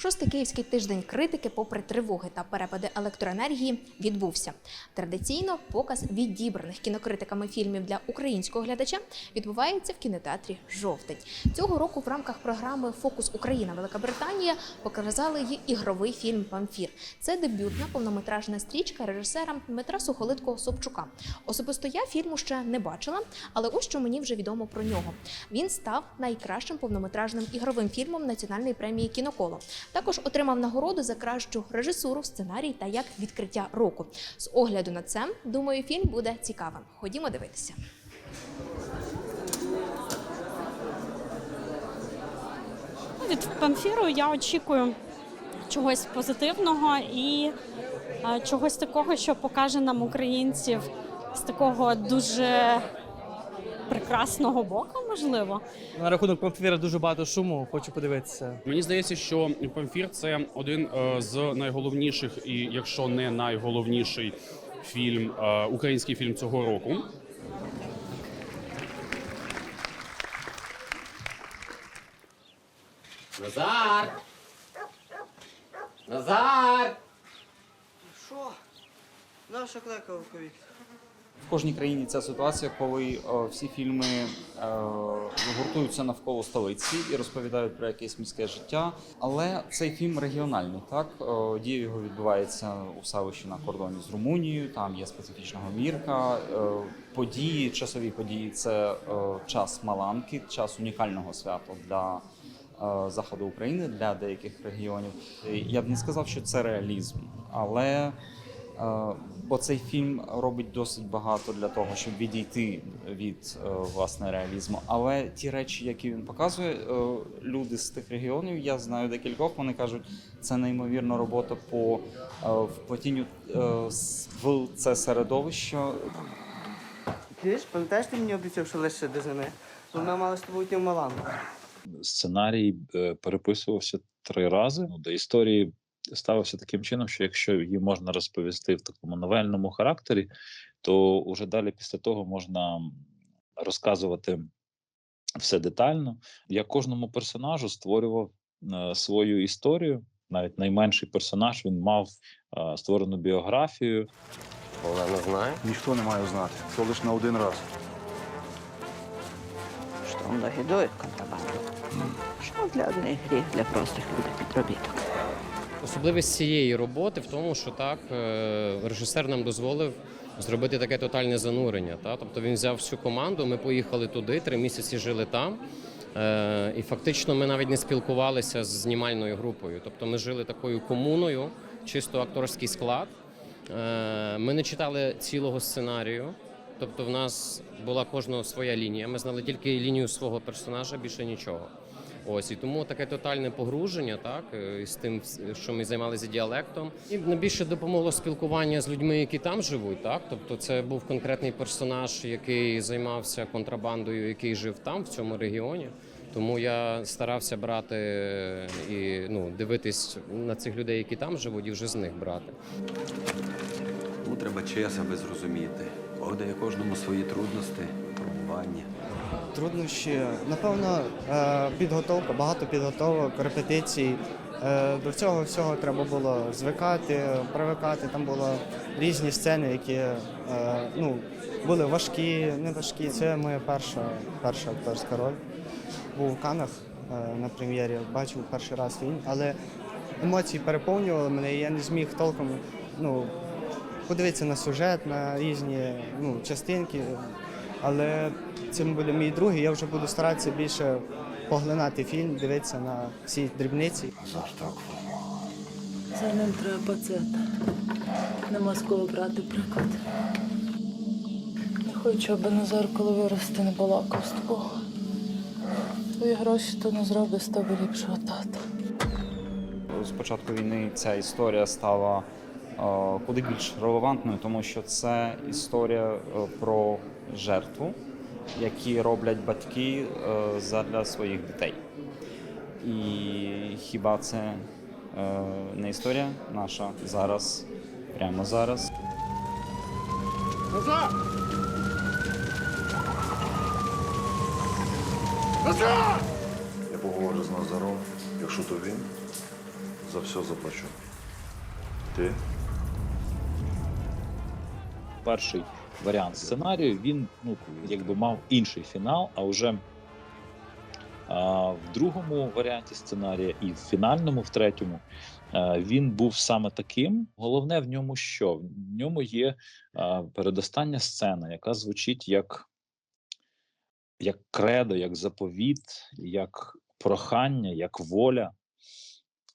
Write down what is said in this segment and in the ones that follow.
Шостий київський тиждень критики, попри тривоги та перепади електроенергії, відбувся. Традиційно показ відібраних кінокритиками фільмів для українського глядача відбувається в кінотеатрі Жовтень. Цього року в рамках програми Фокус Україна Велика Британія показали й ігровий фільм Памфір. Це дебютна повнометражна стрічка режисера Дмитра Сухолиткого Собчука. Особисто я фільму ще не бачила, але ось що мені вже відомо про нього. Він став найкращим повнометражним ігровим фільмом національної премії Кіноколо. Також отримав нагороду за кращу режисуру, сценарій та як відкриття року. З огляду на це, думаю, фільм буде цікавим. Ходімо дивитися. Від памфіру я очікую чогось позитивного і чогось такого, що покаже нам українців з такого дуже прекрасного боку, можливо. На рахунок памфіра дуже багато шуму, хочу подивитися. Мені здається, що Памфір це один е, з найголовніших, і якщо не найголовніший фільм, е, український фільм цього року. Назар! Назар! Що? Наша кликав ковік. В кожній країні ця ситуація, коли е, всі фільми е, гуртуються навколо столиці і розповідають про якесь міське життя. Але цей фільм регіональний. Так Е, дія його відбувається у селищі на кордоні з Румунією. Там є специфічна говірка. Е, події, часові події це час Маланки, час унікального свята для. Заходу України для деяких регіонів я б не сказав, що це реалізм, але Бо цей фільм робить досить багато для того, щоб відійти від е, власне реалізму. Але ті речі, які він показує, е, люди з тих регіонів, я знаю декількох, вони кажуть, це неймовірна робота по е, вплетінню е, в це середовище. Ти ж пам'ятаєш, ти мені обіцяв, що лише до зими? Бо ми мали з тобою йти в Малану. сценарій е, переписувався три рази. Ну, До історії ставився таким чином, що якщо її можна розповісти в такому новельному характері, то вже далі після того можна розказувати все детально. Я кожному персонажу створював е, свою історію. Навіть найменший персонаж він мав е, створену біографію. Олена знає. Ніхто не має знати, то лише на один раз. что он контрабанду. Что для одних гріх, для простих людей підробіток. Особливість цієї роботи в тому, що так е, режисер нам дозволив зробити таке тотальне занурення. Та? Тобто він взяв всю команду, ми поїхали туди, три місяці жили там. Е, І фактично ми навіть не спілкувалися з знімальною групою. Тобто ми жили такою комуною, чисто акторський склад. Е, Ми не читали цілого сценарію. Тобто, в нас була кожного своя лінія. Ми знали тільки лінію свого персонажа, більше нічого. Ось і тому таке тотальне погруження, так е, з тим, що ми займалися діалектом. І найбільше допомогло спілкування з людьми, які там живуть. Так, тобто, це був конкретний персонаж, який займався контрабандою, який жив там, в цьому регіоні. Тому я старався брати е, і ну дивитись на цих людей, які там живуть, і вже з них брати. Тому треба час, аби зрозуміти. Бог дає кожному свої трудності, пробування. Труднощі, напевно, е, підготовка, багато підготовок, репетицій. Е, До цього всього треба було звикати, привикати. Там були різні сцени, які е, ну, були важкі, не важкі. Це моя перша, перша акторська роль. Був в Канах на прем'єрі, бачив перший раз фільм, але емоції переповнювали мене, і я не зміг толком ну, подивитися на сюжет, на різні ну, частинки. Але це буде мій другий. Я вже буду старатися більше поглинати фільм, дивитися на всі дрібниці. За ним треба пацета. Нема з кого брати приклад. Не хочу, аби Назар, коли виросте, не балакав з тобою. Твої гроші то не зробить з тебе ліпшого тата. З початку війни ця історія стала куди більш релевантною, тому що це історія е, про жертву, які роблять батьки е, задля своїх дітей. І хіба це е, не історія наша зараз, прямо зараз? Я поговорю з Назаром, якщо то він, За все заплачу. Ти? Перший варіант сценарію він ну, якби мав інший фінал, а вже а, в другому варіанті сценарія і в фінальному, в третьому, а, він був саме таким. Головне в ньому що? В ньому є а, передостання сцена, яка звучить як, як кредо, як заповіт, як прохання, як воля,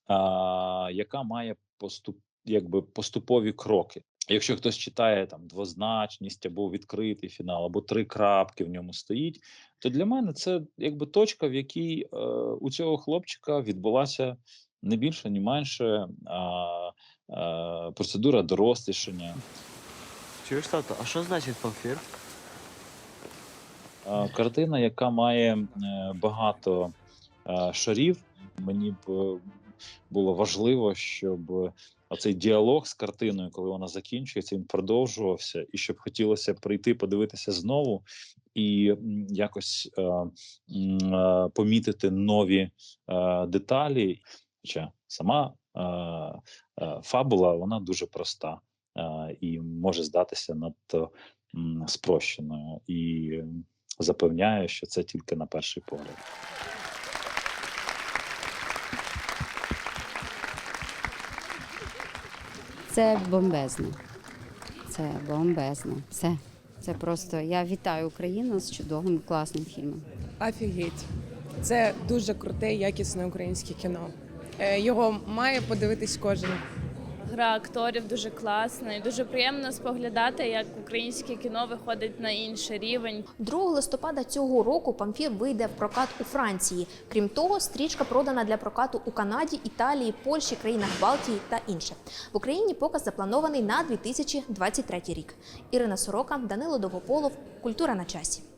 а, яка має поступ, якби поступові кроки. Якщо хтось читає там двозначність або відкритий фінал, або три крапки в ньому стоїть, то для мене це якби точка, в якій е, у цього хлопчика відбулася не більше, ні менше а, е, процедура дорослішання. Чуєш, тато, а що значить памфір? Е, Картина, яка має е, багато е, шарів, мені б було важливо, щоб оцей діалог з картиною, коли вона закінчується, він продовжувався, і щоб хотілося прийти, подивитися знову і якось е, е, помітити нові е, деталі. Хоча сама е, е, фабула вона дуже проста е, і може здатися надто спрощеною. І запевняю, що це тільки на перший погляд. Це бомбезно. Це бомбезно. Все. Це просто я вітаю Україну з чудовим класним фільмом. Офігеть. Це дуже круте, якісне українське кіно. Е, Його має подивитись кожен. Гра акторів дуже класна і дуже приємно споглядати, як українське кіно виходить на інший рівень. 2 листопада цього року памфір вийде в прокат у Франції. Крім того, стрічка продана для прокату у Канаді, Італії, Польщі, країнах Балтії та інше. В Україні показ запланований на 2023 рік. Ірина Сорока, Данило Довополов. Культура на часі.